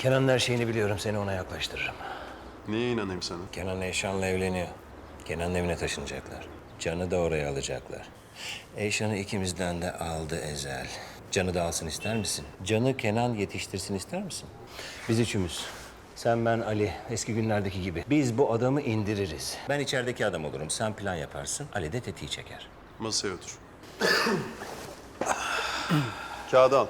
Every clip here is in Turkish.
Kenan'ın her şeyini biliyorum. Seni ona yaklaştırırım. Niye inanayım sana? Kenan Eyşan'la evleniyor. Kenan'ın evine taşınacaklar. Can'ı da oraya alacaklar. Eyşan'ı ikimizden de aldı Ezel. Can'ı da alsın ister misin? Can'ı Kenan yetiştirsin ister misin? Biz üçümüz. Sen, ben, Ali. Eski günlerdeki gibi. Biz bu adamı indiririz. Ben içerideki adam olurum. Sen plan yaparsın. Ali de tetiği çeker. Masaya otur. Kağıdı al.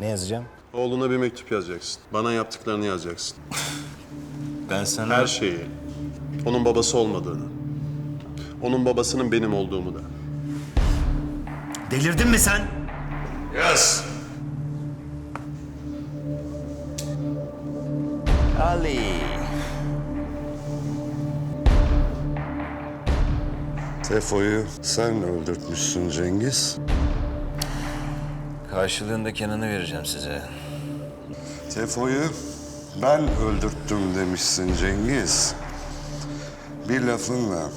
Ne yazacağım? Oğluna bir mektup yazacaksın. Bana yaptıklarını yazacaksın. Ben sana... Her şeyi. Onun babası olmadığını. Onun babasının benim olduğumu da. Delirdin mi sen? Yaz. Ali. Tefo'yu sen öldürtmüşsün Cengiz. Karşılığında Kenan'ı vereceğim size. Tefo'yu ben öldürttüm demişsin Cengiz. Bir lafınla.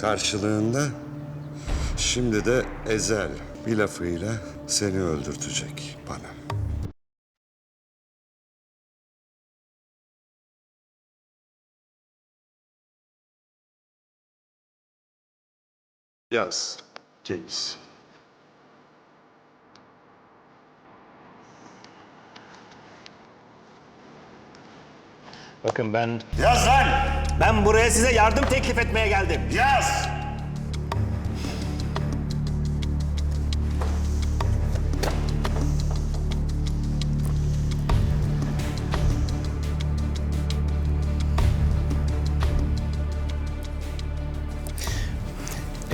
Karşılığında şimdi de Ezel bir lafıyla seni öldürtecek bana. Yaz. Cengiz. Bakın ben... Yaz lan! Ben buraya size yardım teklif etmeye geldim. Yaz!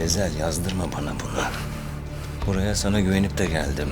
Ezel yazdırma bana bunu. Buraya sana güvenip de geldim.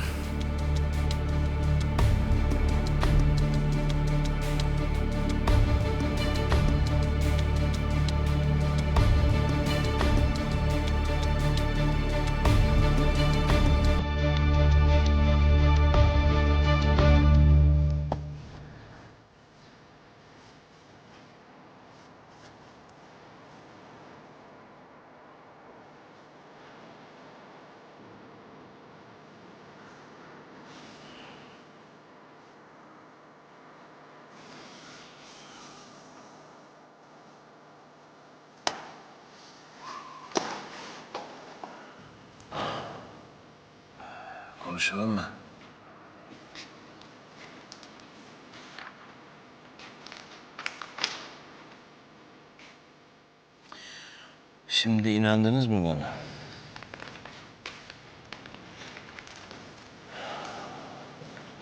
Konuşalım mı? Şimdi inandınız mı bana?